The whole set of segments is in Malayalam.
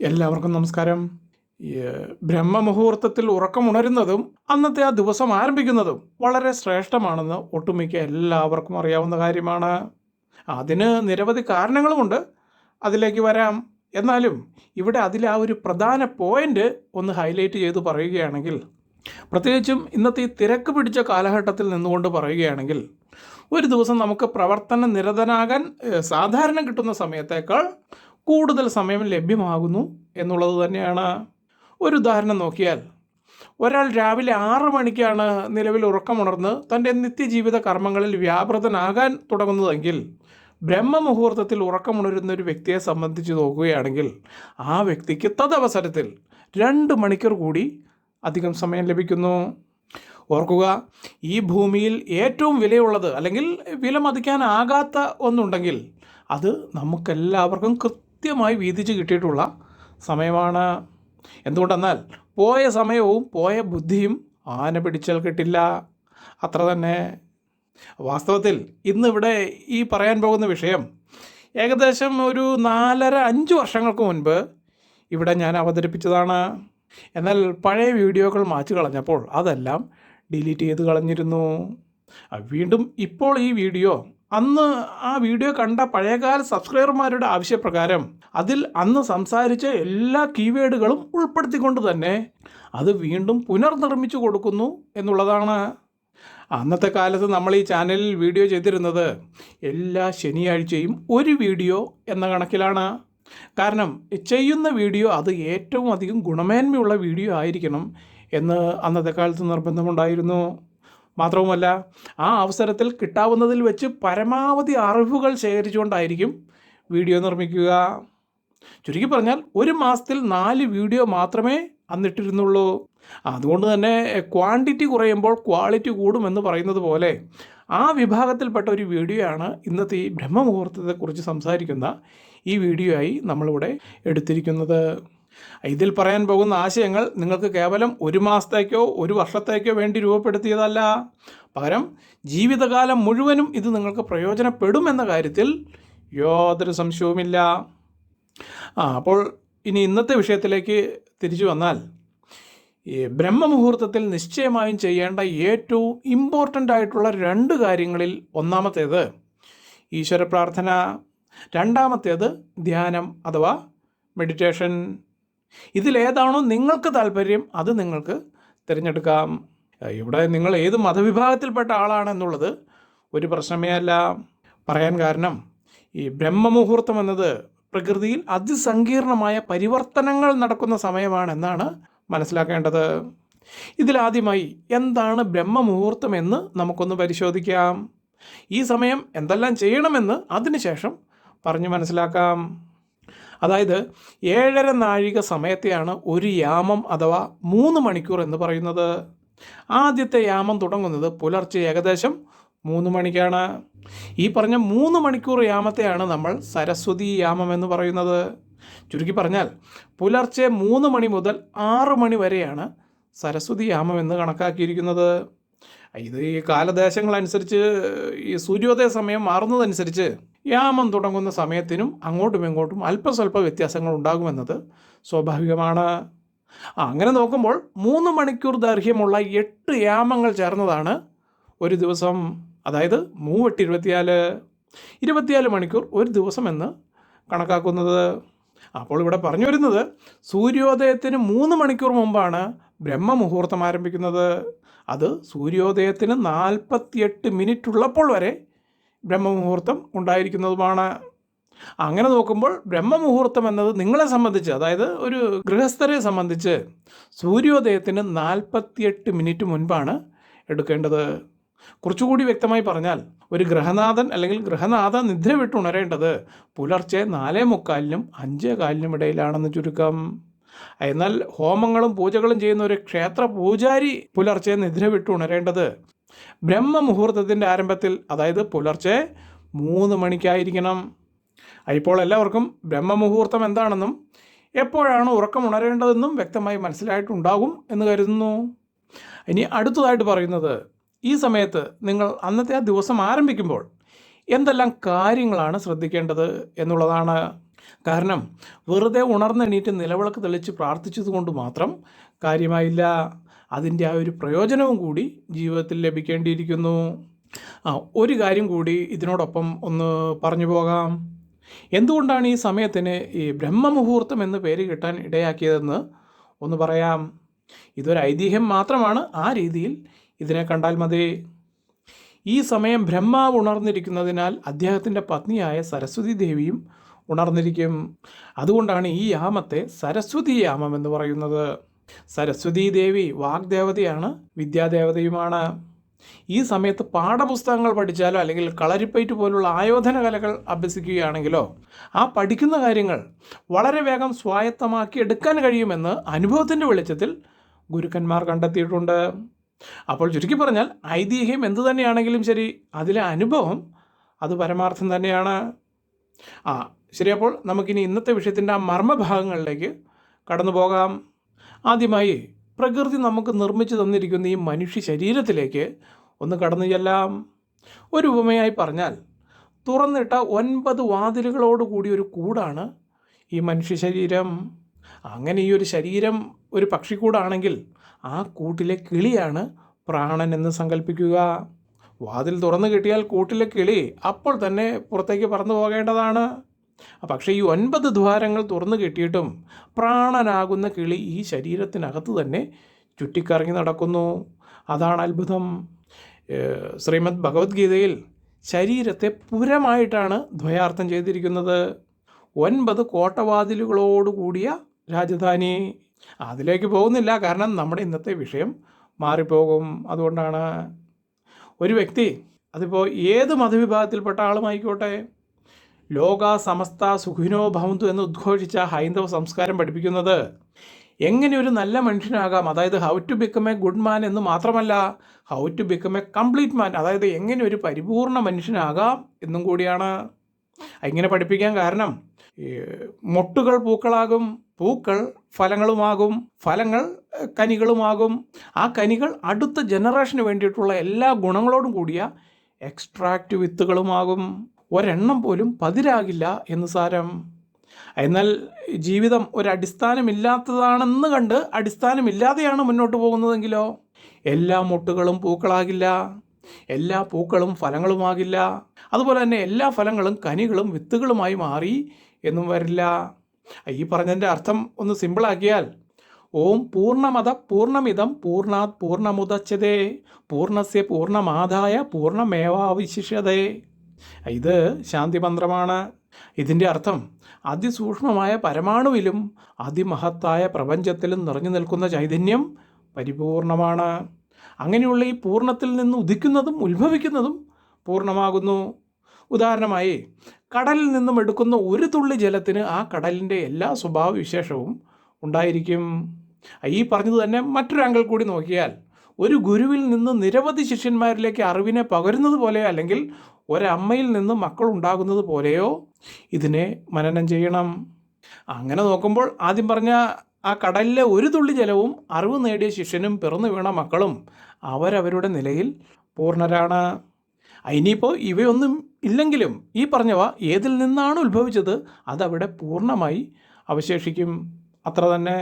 എല്ലാവർക്കും നമസ്കാരം. ബ്രഹ്മമുഹൂർത്തത്തിൽ ഉറക്കമുണരുന്നതും അന്നത്തെ ആ ദിവസം ആരംഭിക്കുന്നതും വളരെ ശ്രേഷ്ഠമാണെന്ന് ഒട്ടുമിക്ക എല്ലാവർക്കും അറിയാവുന്ന കാര്യമാണ്. അതിന് നിരവധി കാരണങ്ങളുമുണ്ട്. അതിലേക്ക് വരാം. എന്നാലും ഇവിടെ അതിലെ ആ ഒരു പ്രധാന പോയിന്റ് ഒന്ന് ഹൈലൈറ്റ് ചെയ്ത് പറയുകയാണെങ്കിൽ പ്രത്യേകിച്ചും ഇന്നത്തെ ഈ തിരക്ക് പിടിച്ച കാലഘട്ടത്തിൽ നിന്നുകൊണ്ട് പറയുകയാണെങ്കിൽ ഒരു ദിവസം നമുക്ക് പ്രവർത്തന നിരതനാകാൻ സാധാരണ കിട്ടുന്ന സമയത്തേക്കാൾ കൂടുതൽ സമയം ലഭ്യമാകുന്നു എന്നുള്ളത് തന്നെയാണ് ഒരു ഉദാഹരണം നോക്കിയാൽ ഒരാൾ രാവിലെ ആറ് മണിക്കാണ് നിലവിൽ ഉറക്കമുണർന്ന് തന്റെ നിത്യജീവിത കർമ്മങ്ങളിൽ വ്യാപൃതനാകാൻ തുടങ്ങുന്നതെങ്കിൽ ബ്രഹ്മമുഹൂർത്തത്തിൽ ഉറക്കമുണരുന്ന ഒരു വ്യക്തിയെ സംബന്ധിച്ച് നോക്കുകയാണെങ്കിൽ ആ വ്യക്തിക്ക് തദവസരത്തിൽ രണ്ട് മണിക്കൂർ കൂടി അധികം സമയം ലഭിക്കുന്നു. ഓർക്കുക ഈ ഭൂമിയിൽ ഏറ്റവും വിലയുള്ളത് അല്ലെങ്കിൽ വില മതിക്കാനാകാത്ത ഒന്നുണ്ടെങ്കിൽ അത് നമുക്കെല്ലാവർക്കും കൃത്യമായി വീതിച്ച് കിട്ടിയിട്ടുള്ള സമയമാണ്. എന്തുകൊണ്ടെന്നാൽ പോയ സമയവും പോയ ബുദ്ധിയും ആന പിടിച്ചാൽ കിട്ടില്ല. അത്ര തന്നെ. വാസ്തവത്തിൽ ഇന്നിവിടെ ഈ പറയാൻ പോകുന്ന വിഷയം ഏകദേശം ഒരു നാലര അഞ്ച് വർഷങ്ങൾക്ക് മുൻപ് ഇവിടെ ഞാൻ അവതരിപ്പിച്ചതാണ്. എന്നാൽ പഴയ വീഡിയോകൾ മാച്ച് കളഞ്ഞപ്പോൾ അതെല്ലാം ഡിലീറ്റ് ചെയ്ത് കളഞ്ഞിരുന്നു. വീണ്ടും ഇപ്പോൾ ഈ വീഡിയോ അന്ന് ആ വീഡിയോ കണ്ട പഴയകാല സബ്സ്ക്രൈബർമാരുടെ ആവശ്യപ്രകാരം അതിൽ അന്ന് സംസാരിച്ച എല്ലാ കീവേഡുകളും ഉൾപ്പെടുത്തിക്കൊണ്ട് തന്നെ അത് വീണ്ടും പുനർനിർമ്മിച്ചു കൊടുക്കുന്നു എന്നുള്ളതാണ്. അന്നത്തെ കാലത്ത് നമ്മൾ ഈ ചാനലിൽ വീഡിയോ ചെയ്തിരുന്നത് എല്ലാ ശനിയാഴ്ചയും ഒരു വീഡിയോ എന്ന കണക്കിലാണ്. കാരണം ചെയ്യുന്ന വീഡിയോ അത് ഏറ്റവും അധികം ഗുണമേന്മയുള്ള വീഡിയോ ആയിരിക്കണം എന്ന് അന്നത്തെ കാലത്ത് നിർബന്ധമുണ്ടായിരുന്നു. മാത്രവുമല്ല ആ അവസരത്തിൽ കിട്ടാവുന്നതിൽ വെച്ച് പരമാവധി അറിവുകൾ ശേഖരിച്ചുകൊണ്ടായിരിക്കും വീഡിയോ നിർമ്മിക്കുക. ചുരുക്കി പറഞ്ഞാൽ ഒരു മാസത്തിൽ നാല് വീഡിയോ മാത്രമേ അന്നിട്ടിരുന്നുള്ളൂ. അതുകൊണ്ട് തന്നെ ക്വാണ്ടിറ്റി കുറയുമ്പോൾ ക്വാളിറ്റി കൂടുമെന്ന് പറയുന്നത് പോലെ ആ വിഭാഗത്തിൽപ്പെട്ട ഒരു വീഡിയോ ആണ് ഇന്നത്തെ ഈ ബ്രഹ്മമുഹൂർത്തത്തെക്കുറിച്ച് സംസാരിക്കുന്ന ഈ വീഡിയോ ആയി നമ്മളിവിടെ എടുത്തിരിക്കുന്നത്. ഇതിൽ പറയാൻ പോകുന്ന ആശയങ്ങൾ നിങ്ങൾക്ക് കേവലം ഒരു മാസത്തേക്കോ ഒരു വർഷത്തേക്കോ വേണ്ടി രൂപപ്പെടുത്തിയതല്ല. പകരം ജീവിതകാലം മുഴുവനും ഇത് നിങ്ങൾക്ക് പ്രയോജനപ്പെടും എന്ന കാര്യത്തിൽ യാതൊരു സംശയവുമില്ല. ആ അപ്പോൾ ഇനി ഇന്നത്തെ വിഷയത്തിലേക്ക് തിരിച്ചു വന്നാൽ ഈ ബ്രഹ്മമുഹൂർത്തത്തിൽ നിശ്ചയമായും ചെയ്യേണ്ട ഏറ്റവും ഇമ്പോർട്ടന്റ് ആയിട്ടുള്ള രണ്ട് കാര്യങ്ങളിൽ ഒന്നാമത്തേത് ഈശ്വര പ്രാർത്ഥന രണ്ടാമത്തേത് ധ്യാനം അഥവാ മെഡിറ്റേഷൻ ഇതിലേതാണോ നിങ്ങൾക്ക് താല്പര്യം അത് നിങ്ങൾക്ക് തിരഞ്ഞെടുക്കാം. ഇവിടെ നിങ്ങൾ ഏത് മതവിഭാഗത്തിൽപ്പെട്ട ആളാണെന്നുള്ളത് ഒരു പ്രശ്നമേ അല്ല. പറയാൻ കാരണം ഈ ബ്രഹ്മമുഹൂർത്തം എന്നത് പ്രകൃതിയിൽ അതിസങ്കീർണമായ പരിവർത്തനങ്ങൾ നടക്കുന്ന സമയമാണെന്നാണ് മനസ്സിലാക്കേണ്ടത്. ഇതിലാദ്യമായി എന്താണ് ബ്രഹ്മമുഹൂർത്തം എന്ന് നമുക്കൊന്ന് പരിശോധിക്കാം. ഈ സമയം എന്തെല്ലാം ചെയ്യണമെന്ന് അതിനുശേഷം പറഞ്ഞു മനസ്സിലാക്കാം. അതായത് ഏഴര നാഴിക സമയത്തെയാണ് ഒരു യാമം അഥവാ മൂന്ന് മണിക്കൂർ എന്ന് പറയുന്നത്. ആദ്യത്തെ യാമം തുടങ്ങുന്നത് പുലർച്ചെ ഏകദേശം മൂന്ന് മണിക്കാണ്. ഈ പറഞ്ഞ മൂന്ന് മണിക്കൂർ യാമത്തെയാണ് നമ്മൾ സരസ്വതി യാമം എന്ന് പറയുന്നത്. ചുരുക്കി പറഞ്ഞാൽ പുലർച്ചെ മൂന്ന് മണി മുതൽ ആറ് മണി വരെയാണ് സരസ്വതി യാമം എന്ന് കണക്കാക്കിയിരിക്കുന്നത്. ഇത് ഈ കാലദേശങ്ങളനുസരിച്ച് ഈ സൂര്യോദയ സമയം മാറുന്നതനുസരിച്ച് യാമം തുടങ്ങുന്ന സമയത്തിനും അങ്ങോട്ടും ഇങ്ങോട്ടും അല്പസ്വല്പ വ്യത്യാസങ്ങൾ ഉണ്ടാകുമെന്നത് സ്വാഭാവികമാണ്. അങ്ങനെ നോക്കുമ്പോൾ മൂന്ന് മണിക്കൂർ ദൈർഘ്യമുള്ള എട്ട് യാമങ്ങൾ ചേർന്നതാണ് ഒരു ദിവസം അതായത് മൂവെട്ട് ഇരുപത്തിനാല് ഇരുപത്തിനാല് മണിക്കൂർ ഒരു ദിവസം എന്ന് കണക്കാക്കുന്നത്. അപ്പോൾ ഇവിടെ പറഞ്ഞു വരുന്നത് സൂര്യോദയത്തിന് മൂന്ന് മണിക്കൂർ മുമ്പാണ് ബ്രഹ്മമുഹൂർത്തം ആരംഭിക്കുന്നത്. അത് സൂര്യോദയത്തിന് നാൽപ്പത്തിയെട്ട് മിനിറ്റ് ഉള്ളപ്പോൾ വരെ ബ്രഹ്മമുഹൂർത്തം ഉണ്ടായിരിക്കുന്നതുമാണ്. അങ്ങനെ നോക്കുമ്പോൾ ബ്രഹ്മമുഹൂർത്തം എന്നത് നിങ്ങളെ സംബന്ധിച്ച് അതായത് ഒരു ഗൃഹസ്ഥരെ സംബന്ധിച്ച് സൂര്യോദയത്തിന് നാൽപ്പത്തിയെട്ട് മിനിറ്റ് മുൻപാണ് എടുക്കേണ്ടത്. കുറച്ചുകൂടി വ്യക്തമായി പറഞ്ഞാൽ ഒരു ഗ്രഹനാഥൻ അല്ലെങ്കിൽ ഗ്രഹനാഥ നിദ്ര വിട്ട് ഉണരേണ്ടത് പുലർച്ചെ നാലേ മുക്കാലിനും അഞ്ചേ കാലിനും ഇടയിലാണെന്ന് ചുരുക്കം. എന്നാൽ ഹോമങ്ങളും പൂജകളും ചെയ്യുന്ന ഒരു ക്ഷേത്ര പൂജാരി പുലർച്ചെ നിദ്ര വിട്ട് ഉണരേണ്ടത് ബ്രഹ്മമുഹൂർത്തത്തിന്റെ ആരംഭത്തിൽ അതായത് പുലർച്ചെ മൂന്ന് മണിക്കായിരിക്കണം. ഇപ്പോൾ എല്ലാവർക്കും ബ്രഹ്മമുഹൂർത്തം എന്താണെന്നും എപ്പോഴാണ് ഉറക്കം ഉണരേണ്ടതെന്നും വ്യക്തമായി മനസ്സിലായിട്ടുണ്ടാകും എന്ന് കരുതുന്നു. ഇനി അടുത്തതായിട്ട് പറയുന്നത് ഈ സമയത്ത് നിങ്ങൾ അന്നത്തെ ആ ദിവസം ആരംഭിക്കുമ്പോൾ എന്തെല്ലാം കാര്യങ്ങളാണ് ശ്രദ്ധിക്കേണ്ടത് എന്നുള്ളതാണ്. കാരണം വെറുതെ ഉണർന്നെണീറ്റ് നിലവിളക്ക് തെളിച്ച് പ്രാർത്ഥിച്ചതുകൊണ്ട് മാത്രം കാര്യമായില്ല. അതിന്റെ ആ ഒരു പ്രയോജനവും കൂടി ജീവിതത്തിൽ ലഭിക്കേണ്ടിയിരിക്കുന്നു. ആ ഒരു കാര്യം കൂടി ഇതിനോടൊപ്പം ഒന്ന് പറഞ്ഞു പോകാം. എന്തുകൊണ്ടാണ് ഈ സമയത്തിന് ഈ ബ്രഹ്മമുഹൂർത്തം എന്ന് പേര് കിട്ടാൻ ഇടയാക്കിയതെന്ന് ഒന്ന് പറയാം. ഇതൊരു ഐതിഹ്യം മാത്രമാണ് ആ രീതിയിൽ ഇതിനെ കണ്ടാൽ മതി. ഈ സമയം ബ്രഹ്മാവ് ഉണർന്നിരിക്കുന്നതിനാൽ അദ്ദേഹത്തിന്റെ പത്നിയായ സരസ്വതി ദേവിയും ഉണർന്നിരിക്കും. അതുകൊണ്ടാണ് ഈ യാമത്തെ സരസ്വതി യാമം എന്ന് പറയുന്നത്. സരസ്വതി ദേവി വാഗ്ദേവതയാണ് വിദ്യാദേവതയുമാണ്. ഈ സമയത്ത് പാഠപുസ്തകങ്ങൾ പഠിച്ചാലോ അല്ലെങ്കിൽ കളരിപ്പയറ്റ് പോലുള്ള ആയോധന കലകൾ അഭ്യസിക്കുകയാണെങ്കിലോ ആ പഠിക്കുന്ന കാര്യങ്ങൾ വളരെ വേഗം സ്വായത്തമാക്കി എടുക്കാൻ കഴിയുമെന്ന് അനുഭവത്തിന്റെ വെളിച്ചത്തിൽ ഗുരുക്കന്മാർ കണ്ടെത്തിയിട്ടുണ്ട്. അപ്പോൾ ചുരുക്കി പറഞ്ഞാൽ ഐതിഹ്യം എന്തു തന്നെയാണെങ്കിലും ശരി അതിലെ അനുഭവം അത് പരമാർത്ഥം തന്നെയാണ്. ആ ശരി അപ്പോൾ നമുക്കിനി ഇന്നത്തെ വിഷയത്തിന്റെ ആ മർമ്മഭാഗങ്ങളിലേക്ക് കടന്നു പോകാം. ആദ്യമായി പ്രകൃതി നമുക്ക് നിർമ്മിച്ചു തന്നിരിക്കുന്ന ഈ മനുഷ്യ ശരീരത്തിലേക്ക് ഒന്ന് കടന്നു ചെല്ലാം. ഒരു ഉപമയായി പറഞ്ഞാൽ തുറന്നിട്ട ഒൻപത് വാതിലുകളോട് കൂടി ഒരു കൂടാണ് ഈ മനുഷ്യ ശരീരം. അങ്ങനെ ഈ ഒരു ശരീരം ഒരു പക്ഷിക്കൂടാണെങ്കിൽ ആ കൂട്ടിലെ കിളിയാണ് പ്രാണൻ എന്ന് സങ്കല്പിക്കുക വാതിൽ തുറന്നു കിട്ടിയാൽ കൂട്ടിലെ കിളി അപ്പോൾ തന്നെ പുറത്തേക്ക് പറന്നു പോകേണ്ടതാണ്. പക്ഷേ ഈ ഒൻപത് ദ്വാരങ്ങൾ തുറന്നു കിട്ടിയിട്ടും പ്രാണനാകുന്ന കിളി ഈ ശരീരത്തിനകത്ത് തന്നെ ചുറ്റിക്കറങ്ങി നടക്കുന്നു. അതാണ് അത്ഭുതം. ശ്രീമദ് ഭഗവത്ഗീതയിൽ ശരീരത്തെ പുരമായിട്ടാണ് ദ്വയാർത്ഥം ചെയ്തിരിക്കുന്നത്. ഒൻപത് കോട്ടവാതിലുകളോടുകൂടിയ രാജധാനി. അതിലേക്ക് പോകുന്നില്ല കാരണം നമ്മുടെ ഇന്നത്തെ വിഷയം മാറിപ്പോകും. അതുകൊണ്ടാണ് ഒരു വ്യക്തി അതിപ്പോൾ ഏത് മതവിഭാഗത്തിൽപ്പെട്ട ആളുമായിക്കോട്ടെ? ലോക സമസ്ത സുഖിനോ ഭവന്തു എന്ന് ഉദ്ഘോഷിച്ച ഹൈന്ദവ സംസ്കാരം പഠിപ്പിക്കുന്നത്. എങ്ങനെ ഒരു നല്ല മനുഷ്യനാകാം. അതായത് how to become a good man എന്ന് മാത്രമല്ല how to become a complete man അതായത് എങ്ങനെ ഒരു പരിപൂർണ മനുഷ്യനാകാം എന്നും കൂടിയാണ് ഇങ്ങനെ പഠിപ്പിക്കാൻ കാരണം. മൊട്ടുകൾ പൂക്കളാകും പൂക്കൾ ഫലങ്ങളുമാകും ഫലങ്ങൾ കനികളുമാകും. ആ കനികൾ അടുത്ത ജനറേഷന് വേണ്ടിയിട്ടുള്ള എല്ലാ ഗുണങ്ങളോടും കൂടിയ എക്സ്ട്രാക്റ്റ് വിത്തുകളുമാകും. ഒരെണ്ണം പോലും പതിരാകില്ല എന്ന് സാരം. എന്നാൽ ജീവിതം ഒരു അടിസ്ഥാനമില്ലാത്തതാണെന്ന് കണ്ട് അടിസ്ഥാനമില്ലാതെയാണ് മുന്നോട്ട് പോകുന്നതെങ്കിലോ? എല്ലാ മുട്ടുകളും പൂക്കളാകില്ല. എല്ലാ പൂക്കളും ഫലങ്ങളുമാകില്ല. അതുപോലെ തന്നെ എല്ലാ ഫലങ്ങളും കനികളും വിത്തുകളുമായി മാറി എന്നും വരില്ല. ഈ പറഞ്ഞതിന്റെ അർത്ഥം ഒന്ന് സിമ്പിളാക്കിയാൽ ഓം പൂർണമത പൂർണമിതം പൂർണാത് പൂർണമുദച്ചതേ പൂർണസ്യ പൂർണമാതായ പൂർണമേവാവിശിഷ്യതേ ഇത് ശാന്തി മന്ത്രമാണ് ഇതിന്റെ അർത്ഥം അതിസൂക്ഷ്മമായ പരമാണുവിലും അതിമഹത്തായ പ്രപഞ്ചത്തിലും നിറഞ്ഞു നിൽക്കുന്ന ചൈതന്യം പരിപൂർണമാണ്. അങ്ങനെയുള്ള ഈ പൂർണത്തിൽ നിന്ന് ഉദിക്കുന്നതും ഉത്ഭവിക്കുന്നതും പൂർണമാകുന്നു ഉദാഹരണമായി കടലിൽ നിന്നും എടുക്കുന്ന ഒരു തുള്ളി ജലത്തിന് ആ കടലിന്റെ എല്ലാ സ്വഭാവവിശേഷവും ഉണ്ടായിരിക്കും. ഈ പറഞ്ഞത് തന്നെ മറ്റൊരു ആംഗിൾ കൂടി നോക്കിയാൽ ഒരു ഗുരുവിൽ നിന്ന് നിരവധി ശിഷ്യന്മാരിലേക്ക് അറിവിനെ പകരുന്നത് പോലെയോ അല്ലെങ്കിൽ ഒരമ്മയിൽ നിന്ന് മക്കൾ ഉണ്ടാകുന്നത് പോലെയോ ഇതിനെ മനനം ചെയ്യണം. അങ്ങനെ നോക്കുമ്പോൾ ആദ്യം പറഞ്ഞ ആ കടലിലെ ഒരു തുള്ളി ജലവും അറിവ് നേടിയ ശിഷ്യനും പിറന്നു വീണ മക്കളും അവരവരുടെ നിലയിൽ പൂർണരാണ്. ഇനിയിപ്പോൾ ഇവയൊന്നും ഇല്ലെങ്കിലും ഈ പറഞ്ഞവ ഏതിൽ നിന്നാണ് ഉത്ഭവിച്ചത് അതവിടെ പൂർണമായി അവശേഷിക്കും. അത്ര തന്നെ.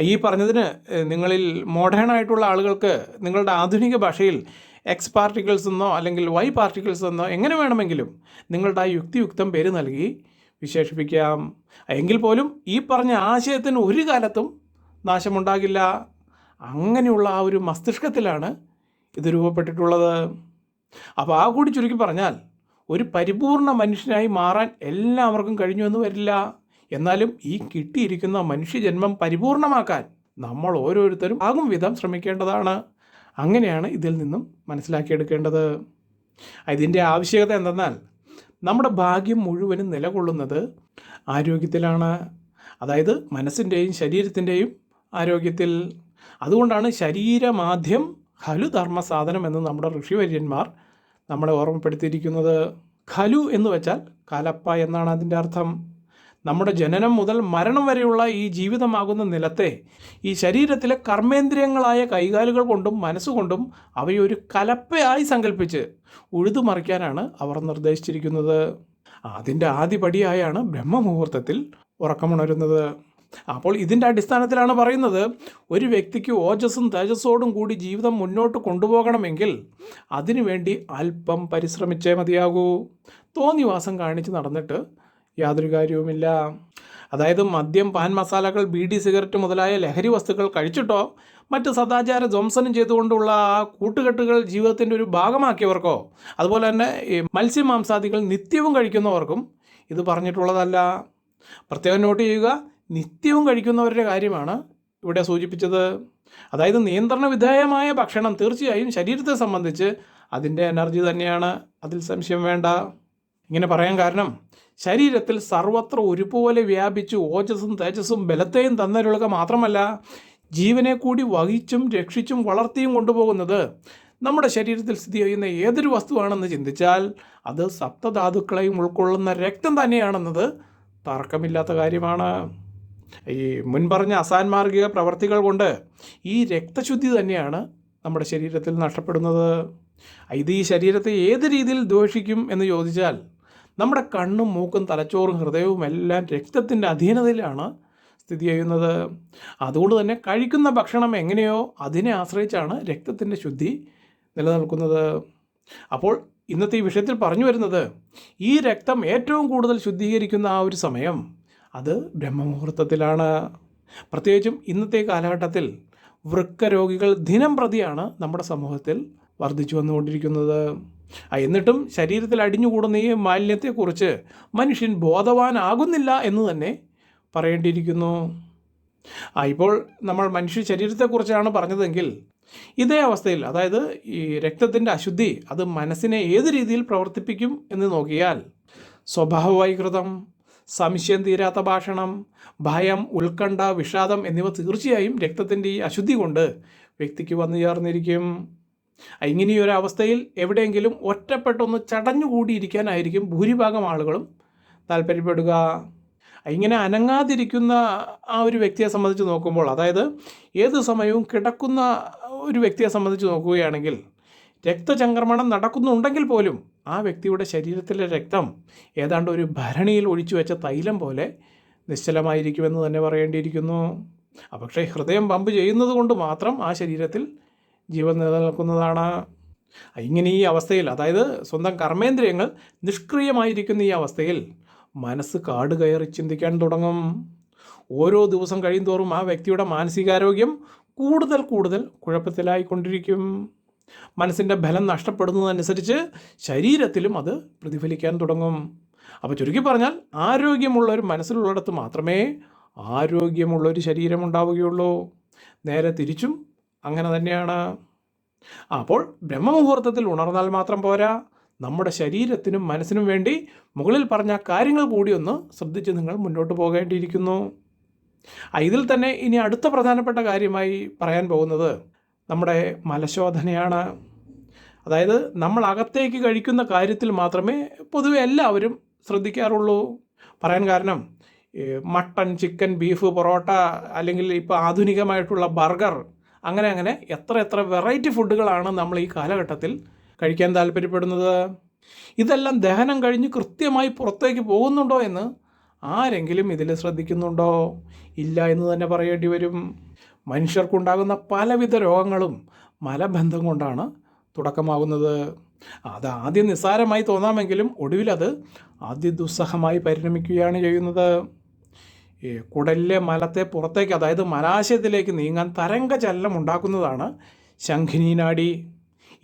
ഈ പറഞ്ഞതിന് നിങ്ങളിൽ മോഡേൺ ആയിട്ടുള്ള ആളുകൾക്ക് നിങ്ങളുടെ ആധുനിക ഭാഷയിൽ എക്സ് പാർട്ടിക്കിൾസ് എന്നോ അല്ലെങ്കിൽ വൈ പാർട്ടിക്കിൾസ് എന്നോ എങ്ങനെ വേണമെങ്കിലും നിങ്ങളുടെ ആ യുക്തിയുക്തം പേര് നൽകി വിശേഷിപ്പിക്കാം. എങ്കിൽ പോലും ഈ പറഞ്ഞ ആശയത്തിന് ഒരു കാലത്തും നാശമുണ്ടാകില്ല. അങ്ങനെയുള്ള ആ ഒരു മസ്തിഷ്കത്തിലാണ് ഇത് രൂപപ്പെട്ടിട്ടുള്ളത്. അപ്പോൾ ആ കൂടി ചുരുക്കി പറഞ്ഞാൽ ഒരു പരിപൂർണ മനുഷ്യനായി മാറാൻ എല്ലാവർക്കും കഴിഞ്ഞു എന്ന് വരില്ല. എന്നാലും ഈ കിട്ടിയിരിക്കുന്ന മനുഷ്യജന്മം പരിപൂർണമാക്കാൻ നമ്മൾ ഓരോരുത്തരും ആകും വിധം ശ്രമിക്കേണ്ടതാണ്. അങ്ങനെയാണ് ഇതിൽ നിന്നും മനസ്സിലാക്കിയെടുക്കേണ്ടത്. ഇതിന്റെ ആവശ്യകത എന്തെന്നാൽ നമ്മുടെ ഭാഗ്യം മുഴുവനും നിലകൊള്ളുന്നത് ആരോഗ്യത്തിലാണ്. അതായത് മനസ്സിന്റെയും ശരീരത്തിന്റെയും ആരോഗ്യത്തിൽ. അതുകൊണ്ടാണ് ശരീരമാദ്യം ഖലു ധർമ്മ സാധനം എന്ന് നമ്മുടെ ഋഷിവര്യന്മാർ നമ്മളെ ഓർമ്മപ്പെടുത്തിയിരിക്കുന്നത്. ഖലു എന്ന് വെച്ചാൽ കലപ്പ എന്നാണ് അതിന്റെ അർത്ഥം. നമ്മുടെ ജനനം മുതൽ മരണം വരെയുള്ള ഈ ജീവിതമാകുന്ന നിലത്തെ ഈ ശരീരത്തിലെ കർമ്മേന്ദ്രിയങ്ങളായ കൈകാലുകൾ കൊണ്ടും മനസ്സുകൊണ്ടും അവയെ ഒരു കലപ്പയായി സങ്കല്പിച്ച് ഉഴുതുമറിക്കാനാണ് അവർ നിർദ്ദേശിച്ചിരിക്കുന്നത്. അതിന്റെ ആദ്യപടിയായാണ് ബ്രഹ്മമുഹൂർത്തത്തിൽ ഉറക്കമുണരുന്നത്. അപ്പോൾ ഇതിന്റെ അടിസ്ഥാനത്തിലാണ് പറയുന്നത് ഒരു വ്യക്തിക്ക് ഓജസ്സും തേജസ്സോടും കൂടി ജീവിതം മുന്നോട്ട് കൊണ്ടുപോകണമെങ്കിൽ അതിനുവേണ്ടി അല്പം പരിശ്രമിച്ചേ മതിയാകൂ. തോന്നിവാസം കാണിച്ച് നടന്നിട്ട് യാതൊരു കാര്യവുമില്ല. അതായത് മദ്യം പാൻ മസാലകൾ ബീഡി സിഗരറ്റ് മുതലായ ലഹരി വസ്തുക്കൾ കഴിച്ചിട്ടോ മറ്റ് സദാചാര ധ്വംസനം ചെയ്തുകൊണ്ടുള്ള ആ കൂട്ടുകെട്ടുകൾ ജീവിതത്തിന്റെ ഒരു ഭാഗമാക്കിയവർക്കോ അതുപോലെ തന്നെ ഈ മത്സ്യമാംസാദികൾ നിത്യവും കഴിക്കുന്നവർക്കും ഇത് പറഞ്ഞിട്ടുള്ളതല്ല. പ്രത്യേകം നോട്ട് ചെയ്യുക നിത്യവും കഴിക്കുന്നവരുടെ കാര്യമാണ് ഇവിടെ സൂചിപ്പിച്ചത്. അതായത് നിയന്ത്രണ വിധേയമായ ഭക്ഷണം തീർച്ചയായും ശരീരത്തെ സംബന്ധിച്ച് അതിന്റെ എനർജി തന്നെയാണ്. അതിൽ സംശയം വേണ്ട. ഇങ്ങനെ പറയാൻ കാരണം ശരീരത്തിൽ സർവത്ര ഒരുപോലെ വ്യാപിച്ച് ഓജസ്സും തേജസ്സും ബലത്തെയും തന്നരുളുക മാത്രമല്ല ജീവനെ കൂടി വഹിച്ചും രക്ഷിച്ചും വളർത്തിയും കൊണ്ടുപോകുന്നത് നമ്മുടെ ശരീരത്തിൽ സ്ഥിതി ചെയ്യുന്ന ഏതൊരു വസ്തുവാണെന്ന് ചിന്തിച്ചാൽ അത് സപ്തധാതുക്കളെയും ഉൾക്കൊള്ളുന്ന രക്തം തന്നെയാണെന്നത് തർക്കമില്ലാത്ത കാര്യമാണ്. ഈ മുൻപറഞ്ഞ അസാൻമാർഗിക പ്രവർത്തികൾ കൊണ്ട് ഈ രക്തശുദ്ധി തന്നെയാണ് നമ്മുടെ ശരീരത്തിൽ നഷ്ടപ്പെടുന്നത്. ഇത് ഈ ശരീരത്തെ ഏത് രീതിയിൽ ദോഷിക്കും എന്ന് ചോദിച്ചാൽ നമ്മുടെ കണ്ണും മൂക്കും തലച്ചോറും ഹൃദയവും എല്ലാം രക്തത്തിന്റെ അധീനതയിലാണ് സ്ഥിതി ചെയ്യുന്നത്. അതുകൊണ്ട് തന്നെ കഴിക്കുന്ന ഭക്ഷണം എങ്ങനെയോ അതിനെ ആശ്രയിച്ചാണ് രക്തത്തിന്റെ ശുദ്ധി നിലനിൽക്കുന്നത്. അപ്പോൾ ഇന്നത്തെ ഈ വിഷയത്തിൽ പറഞ്ഞു വരുന്നത് ഈ രക്തം ഏറ്റവും കൂടുതൽ ശുദ്ധീകരിക്കുന്ന ആ ഒരു സമയം അത് ബ്രഹ്മമുഹൂർത്തത്തിലാണ്. പ്രത്യേകിച്ചും ഇന്നത്തെ കാലഘട്ടത്തിൽ വൃക്ക രോഗികൾ ദിനം പ്രതിയാണ് നമ്മുടെ സമൂഹത്തിൽ വർദ്ധിച്ചു വന്നുകൊണ്ടിരിക്കുന്നത്. എന്നിട്ടും ശരീരത്തിൽ അടിഞ്ഞുകൂടുന്ന ഈ മാലിന്യത്തെക്കുറിച്ച് മനുഷ്യൻ ബോധവാനാകുന്നില്ല എന്ന് തന്നെ പറയേണ്ടിയിരിക്കുന്നു. ആ ഇപ്പോൾ നമ്മൾ മനുഷ്യ ശരീരത്തെക്കുറിച്ചാണ് പറഞ്ഞതെങ്കിൽ ഇതേ അവസ്ഥയിൽ അതായത് ഈ രക്തത്തിന്റെ അശുദ്ധി അത് മനസ്സിനെ ഏത് രീതിയിൽ പ്രവർത്തിപ്പിക്കും എന്ന് നോക്കിയാൽ സ്വഭാവവൈകൃതം സംശയം തീരാത്ത ഭാഷണം ഭയം ഉത്കണ്ഠ വിഷാദം എന്നിവ തീർച്ചയായും രക്തത്തിന്റെ ഈ അശുദ്ധി കൊണ്ട് വ്യക്തിക്ക് വന്നു ചേർന്നിരിക്കും ഇങ്ങനെയൊരു അവസ്ഥയിൽ എവിടെയെങ്കിലും ഒറ്റപ്പെട്ടൊന്ന് ചടഞ്ഞുകൂടിയിരിക്കാനായിരിക്കും ഭൂരിഭാഗം ആളുകളും താല്പര്യപ്പെടുക. ഇങ്ങനെ അനങ്ങാതിരിക്കുന്ന ആ ഒരു വ്യക്തിയെ സംബന്ധിച്ച് നോക്കുമ്പോൾ അതായത് ഏത് സമയവും കിടക്കുന്ന ഒരു വ്യക്തിയെ സംബന്ധിച്ച് നോക്കുകയാണെങ്കിൽ രക്തചംക്രമണം നടക്കുന്നുണ്ടെങ്കിൽ പോലും ആ വ്യക്തിയുടെ ശരീരത്തിലെ രക്തം ഏതാണ്ട് ഒരു ഭരണിയിൽ ഒഴിച്ചു വെച്ച തൈലം പോലെ നിശ്ചലമായിരിക്കുമെന്ന് തന്നെ പറയേണ്ടിയിരിക്കുന്നു. പക്ഷേ ഹൃദയം പമ്പ് ചെയ്യുന്നത് കൊണ്ട് മാത്രം ആ ശരീരത്തിൽ ജീവൻ നിലനിൽക്കുന്നതാണ്. ഇങ്ങനെ ഈ അവസ്ഥയിൽ അതായത് സ്വന്തം കർമ്മേന്ദ്രിയങ്ങൾ നിഷ്ക്രിയമായിരിക്കുന്ന ഈ അവസ്ഥയിൽ മനസ്സ് കാട് കയറി ചിന്തിക്കാൻ തുടങ്ങും. ഓരോ ദിവസം കഴിയുന്തോറും ആ വ്യക്തിയുടെ മാനസികാരോഗ്യം കൂടുതൽ കൂടുതൽ കുഴപ്പത്തിലായിക്കൊണ്ടിരിക്കും. മനസ്സിന്റെ ബലം നഷ്ടപ്പെടുന്നതനുസരിച്ച് ശരീരത്തിലും അത് പ്രതിഫലിക്കാൻ തുടങ്ങും. അപ്പോൾ ചുരുക്കി പറഞ്ഞാൽ ആരോഗ്യമുള്ള ഒരു മനസ്സിലുള്ളിടത്ത് മാത്രമേ ആരോഗ്യമുള്ളൊരു ശരീരം ഉണ്ടാവുകയുള്ളൂ. നേരെ തിരിച്ചും അങ്ങനെ തന്നെയാണ്. അപ്പോൾ ബ്രഹ്മമുഹൂർത്തത്തിൽ ഉണർന്നാൽ മാത്രം പോരാ. നമ്മുടെ ശരീരത്തിനും മനസ്സിനും വേണ്ടി മുകളിൽ പറഞ്ഞ കാര്യങ്ങൾ കൂടി ഒന്ന് ശ്രദ്ധിച്ച് നിങ്ങൾ മുന്നോട്ട് പോകേണ്ടിയിരിക്കുന്നു. ഇതിൽ തന്നെ ഇനി അടുത്ത പ്രധാനപ്പെട്ട കാര്യമായി പറയാൻ പോകുന്നത് നമ്മുടെ മലശോധനയാണ്. അതായത് നമ്മൾ അകത്തേക്ക് കഴിക്കുന്ന കാര്യത്തിൽ മാത്രമേ പൊതുവെ എല്ലാവരും ശ്രദ്ധിക്കാറുള്ളൂ. പറയാൻ കാരണം മട്ടൺ ചിക്കൻ ബീഫ് പൊറോട്ട അല്ലെങ്കിൽ ഇപ്പോൾ ആധുനികമായിട്ടുള്ള ബർഗർ അങ്ങനെ അങ്ങനെ എത്ര എത്ര വെറൈറ്റി ഫുഡുകളാണ് നമ്മൾ ഈ കാലഘട്ടത്തിൽ കഴിക്കാൻ താല്പര്യപ്പെടുന്നത്? ഇതെല്ലാം ദഹനം കഴിഞ്ഞ് കൃത്യമായി പുറത്തേക്ക് പോകുന്നുണ്ടോ എന്ന് ആരെങ്കിലും ഇതിൽ ശ്രദ്ധിക്കുന്നുണ്ടോ? ഇല്ല എന്ന് തന്നെ പറയേണ്ടി വരും. മനുഷ്യർക്കുണ്ടാകുന്ന പലവിധ രോഗങ്ങളും മലബന്ധം കൊണ്ടാണ് തുടക്കമാകുന്നത്. അത് ആദ്യം നിസ്സാരമായി തോന്നാമെങ്കിലും ഒടുവിൽ അത് ദുസ്സഹമായി പരിണമിക്കുകയാണ് ചെയ്യുന്നത്. ഈ കുടലിലെ മലത്തെ പുറത്തേക്ക് അതായത് മലാശയത്തിലേക്ക് നീങ്ങാൻ തരംഗ ചലനം ഉണ്ടാക്കുന്നതാണ് ശംഖിനി നാഡി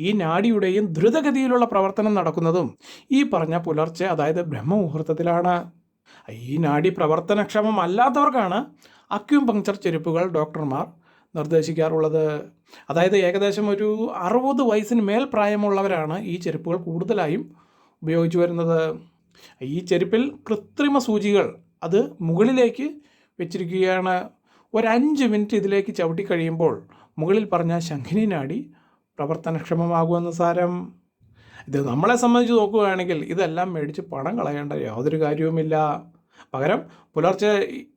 ഈ നാഡിയുടെയും ദ്രുതഗതിയിലുള്ള പ്രവർത്തനം നടക്കുന്നതും ഈ പറഞ്ഞ പുലർച്ചെ അതായത് ബ്രഹ്മമുഹൂർത്തത്തിലാണ്. ഈ നാഡി പ്രവർത്തനക്ഷമമല്ലാത്തവർക്കാണ് അക്യൂപങ്ചർ ചെരുപ്പുകൾ ഡോക്ടർമാർ നിർദ്ദേശിക്കാറുള്ളത്. അതായത് ഏകദേശം ഒരു അറുപത് വയസ്സിന് മേൽ പ്രായമുള്ളവരാണ് ഈ ചെരുപ്പുകൾ കൂടുതലായും ഉപയോഗിച്ചു വരുന്നത്. ഈ ചെരുപ്പിൽ കൃത്രിമ സൂചികൾ അത് മുകളിലേക്ക് വെച്ചിരിക്കുകയാണ്. ഒരു മിനിറ്റ് ഇതിലേക്ക് ചവിട്ടി കഴിയുമ്പോൾ മുകളിൽ പറഞ്ഞ ശംഖിനി നാടി പ്രവർത്തനക്ഷമമാകുമെന്ന് സാരം. ഇത് നമ്മളെ സംബന്ധിച്ച് നോക്കുകയാണെങ്കിൽ ഇതെല്ലാം മേടിച്ച് പണം കളയേണ്ട യാതൊരു കാര്യവുമില്ല. പകരം പുലർച്ചെ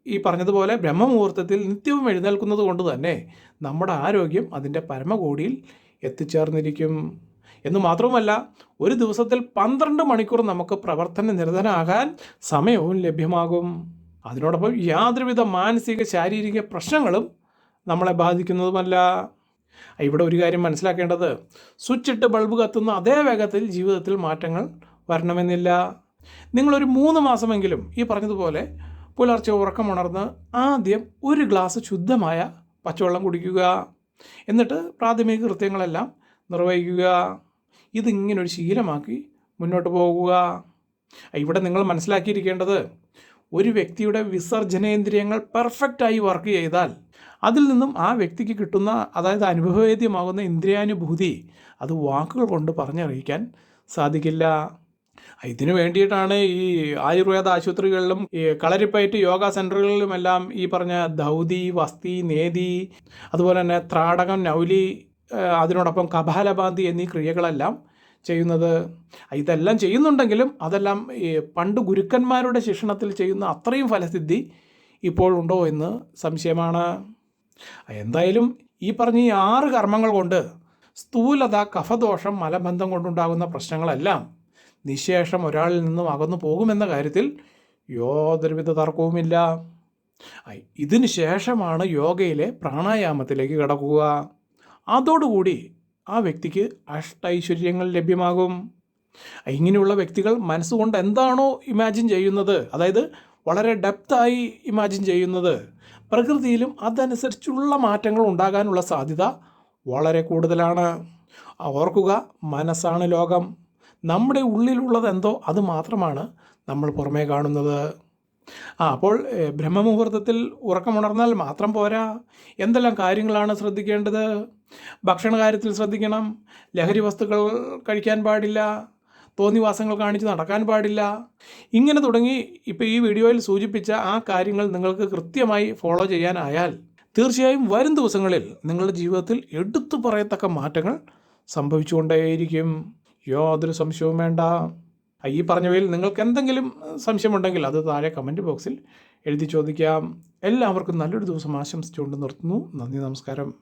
ഈ പറഞ്ഞതുപോലെ ബ്രഹ്മമുഹൂർത്തത്തിൽ നിത്യവും എഴുന്നേൽക്കുന്നത് കൊണ്ട് തന്നെ നമ്മുടെ ആരോഗ്യം അതിന്റെ പരമകോടിയിൽ എത്തിച്ചേർന്നിരിക്കും. എന്ന് മാത്രവുമല്ല ഒരു ദിവസത്തിൽ പന്ത്രണ്ട് മണിക്കൂർ നമുക്ക് പ്രവർത്തന നിരതനാകാൻ സമയവും ലഭ്യമാകും. അതിനോടൊപ്പം യാതൊരുവിധ മാനസിക ശാരീരിക പ്രശ്നങ്ങളും നമ്മളെ ബാധിക്കുന്നതുമല്ല. ഇവിടെ ഒരു കാര്യം മനസ്സിലാക്കേണ്ടത്. സ്വിച്ച് ഇട്ട് ബൾബ് കത്തുന്ന അതേ വേഗത്തിൽ ജീവിതത്തിൽ മാറ്റങ്ങൾ വരണമെന്നില്ല. നിങ്ങളൊരു മൂന്ന് മാസമെങ്കിലും ഈ പറഞ്ഞതുപോലെ പുലർച്ചെ ഉറക്കമുണർന്ന് ആദ്യം ഒരു ഗ്ലാസ് ശുദ്ധമായ പച്ചവെള്ളം കുടിക്കുക. എന്നിട്ട് പ്രാഥമിക കൃത്യങ്ങളെല്ലാം നിർവഹിക്കുക. ഇതിങ്ങനെ ഒരു ശീലമാക്കി മുന്നോട്ട് പോകുക. ഇവിടെ നിങ്ങൾ മനസ്സിലാക്കിയിരിക്കേണ്ടത് ഒരു വ്യക്തിയുടെ വിസർജനേന്ദ്രിയങ്ങൾ പെർഫെക്റ്റായി വർക്ക് ചെയ്താൽ അതിൽ നിന്നും ആ വ്യക്തിക്ക് കിട്ടുന്ന അതായത് അനുഭവവേദ്യമാകുന്ന ഇന്ദ്രിയാനുഭൂതി അത് വാക്കുകൾ കൊണ്ട് പറഞ്ഞറിയിക്കാൻ സാധിക്കില്ല. ഇതിനു വേണ്ടിയിട്ടാണ് ഈ ആയുർവേദ ആശുപത്രികളിലും ഈ കളരിപ്പയറ്റ് യോഗ സെന്ററുകളിലുമെല്ലാം ഈ പറഞ്ഞ ധൗതി വസ്തി നേതി അതുപോലെ തന്നെ ത്രാടകം നൗലി അതിനോടൊപ്പം കപാലഭാന്തി എന്നീ ക്രിയകളെല്ലാം ചെയ്യുന്നത് ഇതെല്ലാം ചെയ്യുന്നുണ്ടെങ്കിലും അതെല്ലാം ഈ പണ്ട് ഗുരുക്കന്മാരുടെ ശിക്ഷണത്തിൽ ചെയ്യുന്ന അത്രയും ഫലസിദ്ധി ഇപ്പോഴുണ്ടോ എന്ന് സംശയമാണ്. എന്തായാലും ഈ പറഞ്ഞ ഈ ആറ് കർമ്മങ്ങൾ കൊണ്ട് സ്ഥൂലത കഫദോഷം മലബന്ധം കൊണ്ടുണ്ടാകുന്ന പ്രശ്നങ്ങളെല്ലാം നിശേഷം ഒരാളിൽ നിന്നും അകന്നു പോകുമെന്ന കാര്യത്തിൽ യാതൊരുവിധ തർക്കവുമില്ല. ഇതിന് ശേഷമാണ് യോഗയിലെ പ്രാണായാമത്തിലേക്ക് കടക്കുക. അതോടുകൂടി ആ വ്യക്തിക്ക് അഷ്ടൈശ്വര്യങ്ങൾ ലഭ്യമാകും. ഇങ്ങനെയുള്ള വ്യക്തികൾ മനസ്സുകൊണ്ട് എന്താണോ ഇമാജിൻ ചെയ്യുന്നത് അതായത് വളരെ ഡെപ്തായി ഇമാജിൻ ചെയ്യുന്നത് പ്രകൃതിയിലും അതനുസരിച്ചുള്ള മാറ്റങ്ങൾ ഉണ്ടാകാനുള്ള സാധ്യത വളരെ കൂടുതലാണ്. ഓർക്കുക മനസ്സാണ് ലോകം. നമ്മുടെ ഉള്ളിലുള്ളത് എന്തോ അത് മാത്രമാണ് നമ്മൾ പുറമേ കാണുന്നത്. ആ അപ്പോൾ ബ്രഹ്മമുഹൂർത്തത്തിൽ ഉറക്കമുണർന്നാൽ മാത്രം പോരാ. എന്തെല്ലാം കാര്യങ്ങളാണ് ശ്രദ്ധിക്കേണ്ടത്? ഭക്ഷണ കാര്യത്തിൽ ശ്രദ്ധിക്കണം. ലഹരി വസ്തുക്കൾ കഴിക്കാൻ പാടില്ല. തോന്നിവാസങ്ങൾ കാണിച്ച് നടക്കാൻ പാടില്ല. ഇങ്ങനെ തുടങ്ങി ഇപ്പോൾ ഈ വീഡിയോയിൽ സൂചിപ്പിച്ച ആ കാര്യങ്ങൾ നിങ്ങൾക്ക് കൃത്യമായി ഫോളോ ചെയ്യാനായാൽ തീർച്ചയായും വരും ദിവസങ്ങളിൽ നിങ്ങളുടെ ജീവിതത്തിൽ എടുത്തു പറയത്തക്ക മാറ്റങ്ങൾ സംഭവിച്ചുകൊണ്ടേയിരിക്കും. യാതൊരു സംശയവും വേണ്ട. ഈ പറഞ്ഞവയിൽ നിങ്ങൾക്ക് എന്തെങ്കിലും സംശയമുണ്ടെങ്കിൽ അത് താഴെ കമന്റ് ബോക്സിൽ എഴുതി ചോദിക്കാം. എല്ലാവർക്കും നല്ലൊരു ദിവസം ആശംസിച്ചുകൊണ്ട് നിർത്തുന്നു. നന്ദി നമസ്കാരം.